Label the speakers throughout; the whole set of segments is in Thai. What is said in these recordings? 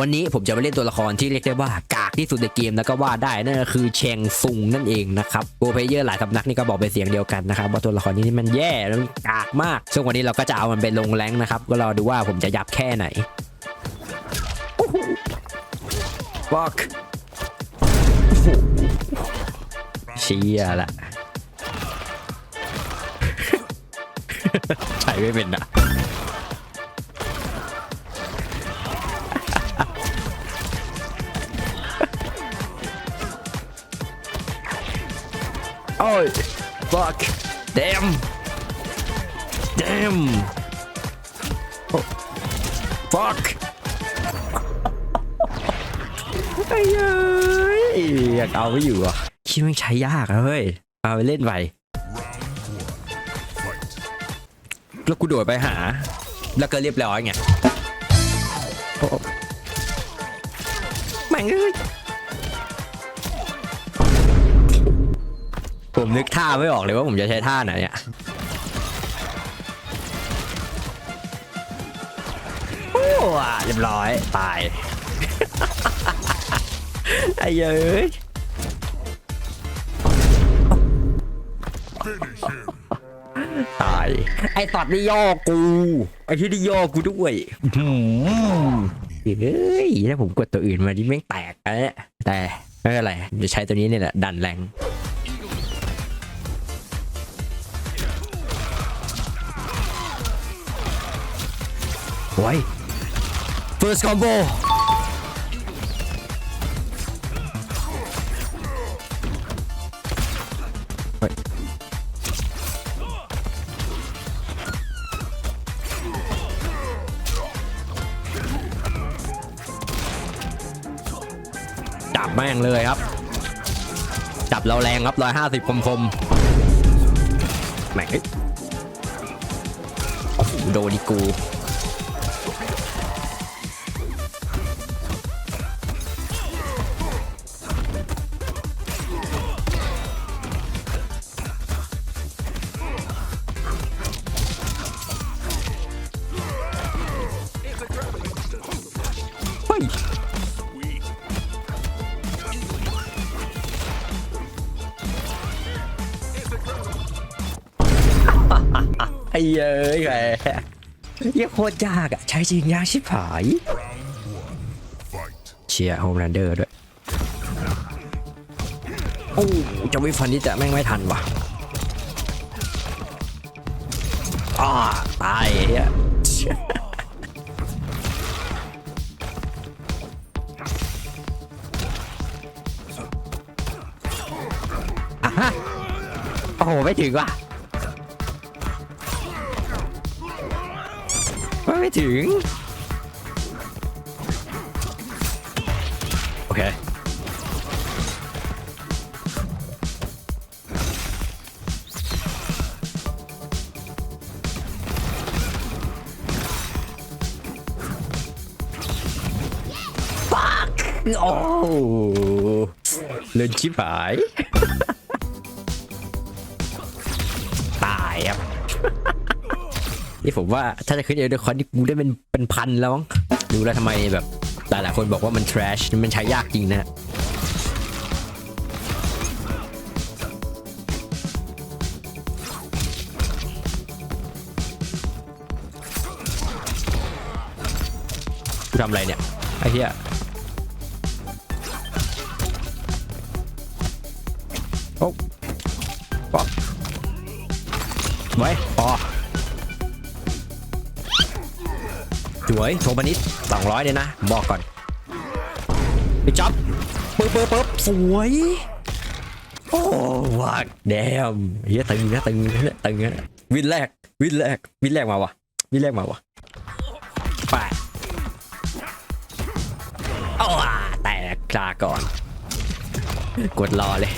Speaker 1: วันนี้ผมจะมาเล่นตัวละครที่เรียกได้ว่ากากที่สุดในเกมแล้วก็ว่าได้นั่นก็คือเชงซุงนั่นเองนะครับโปรเพเยอร์หลายสำนักนี่ก็บอกเป็นเสียงเดียวกันนะครับว่าตัวละครนี้นี่มันแย่แล้วมันกากมาก ซึ่งวันนี้เราก็จะเอามันไปลงแรงนะครับ ก็รอดูว่าผมจะยับแค่ไหนบอกเชียละใช้ไม่เป็นอะ ย fuck damn damn oh, fuck ไอ้เอ้ยอยากเอาไม่อยู่อะคิดมันใช้ยากอะเฮ้ยเอาไปเล่นไปแล้วกูโดดไปหา แล้วก็เรียบร้อยไงโอ้แม่งเอ้ย ผมนึกท่าไม่ออกเลยว่าผมจะใช้ท่าไหนอะโอ้อะเรียบร้อยตายไอ้เย้ยตาย ไอ้ตัดนี่ย่อกู ไอ้ที่นี่ย่อกูด้วยอื้อหือเฮ้ยถ้าผมกดตัวอื่นมาดิแม่งแตกอะเนี่ยแต่ไม่เป็นไรจะใช้ตัวนี้เนี่ยแหละดันแรง โอ้ย first combo จับแม่งเลยครับ จับเราแรงครับร้อยห้าสิบคมคมแม่งโอ้โหโดนดิกู ไอ้เย้ยแหมยี่โคตรยากอะใช้จริงยากชิบหาย เชียร์โฮมแลนเดอร์ด้วย โอ้จะวิฟันนี่จะแม่งไม่ทันว่ะอ้าตายเฮียอะฮะโอ้โห ไม่ถึงว่ะ ไม่ไม่ถึง โอเค fuck โอ้เล่นชิบหาย ตายครับ นี่ผมว่าถ้าจะขึ้นเอลเดอร์คอนนี่กูได้เป็นเป็นพันแล้วมั้งดูแล้วทำไมแบบหลายๆคนบอกว่ามัน trash มันใช้ยากจริงนะกูทำอะไรเนี่ย ไอ้เหี้ยโอ้ป๊อกไว้พอ สวยโทมานิดสองร้อยเลยนะ บอกก่อนไปจับปึ๊บปึ๊บปึ๊บสวย โอ้วักแดมเฮียตึงนะตึงนะตึงนะวินแรก วินแรก วินแรกมาวะวินแรกมาวะไปโอ้อ่าแตกลาก่อน กดรอเลย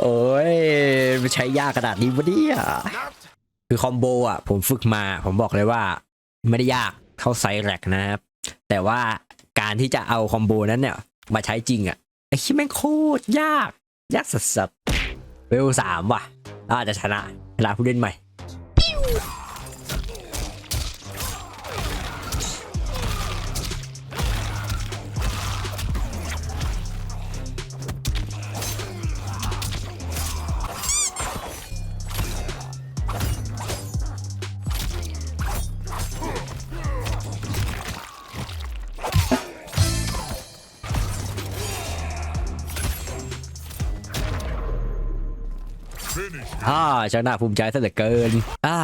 Speaker 1: โอ้ยมันใช้ยากขนาดนี้วะเนี่ย คือคอมโบอะผมฝึกมาผมบอกเลยว่า ไม่ได้ยากเท่าไซแรกนะครับ แต่ว่าการที่จะเอาคอมโบนั้นเนี่ย มาใช้จริงอะไอ้ที่แม่งโคตรยาก ยากสัสๆเวลสามว่ะอาจจะชนะชนะผู้เล่นใหม่ ฮ่าช่างน่าภูมิใจซะเหลือเกิน อ่า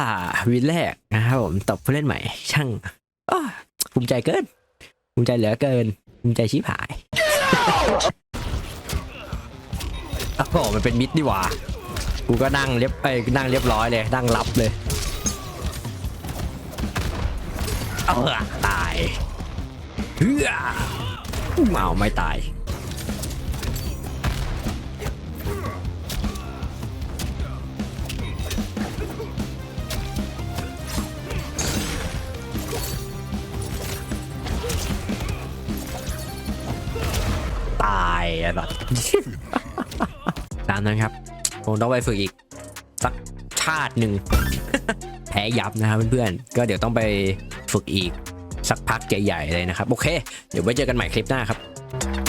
Speaker 1: วินแรกนะครับผมตบผู้เล่นใหม่ ช่างอ้าภูมิใจเกิน ภูมิใจเหลือเกิน ภูมิใจชิบหายโอ้โหมันเป็นมิดนี่หว่า กูก็นั่งเรียบเอ้ยนั่งเรียบร้อยเลย นั่งรับเลยเออตายเฮ้ยเมาไม่ตาย อะแบบตามนั้นครับ ผมต้องไปฝึกอีก สักชาติหนึ่ง แพ้ยับนะครับเพื่อนๆ ก็เดี๋ยวต้องไปฝึกอีกสักพักใหญ่ๆเลยนะครับ โอเค เดี๋ยวไว้เจอกันใหม่คลิปหน้าครับ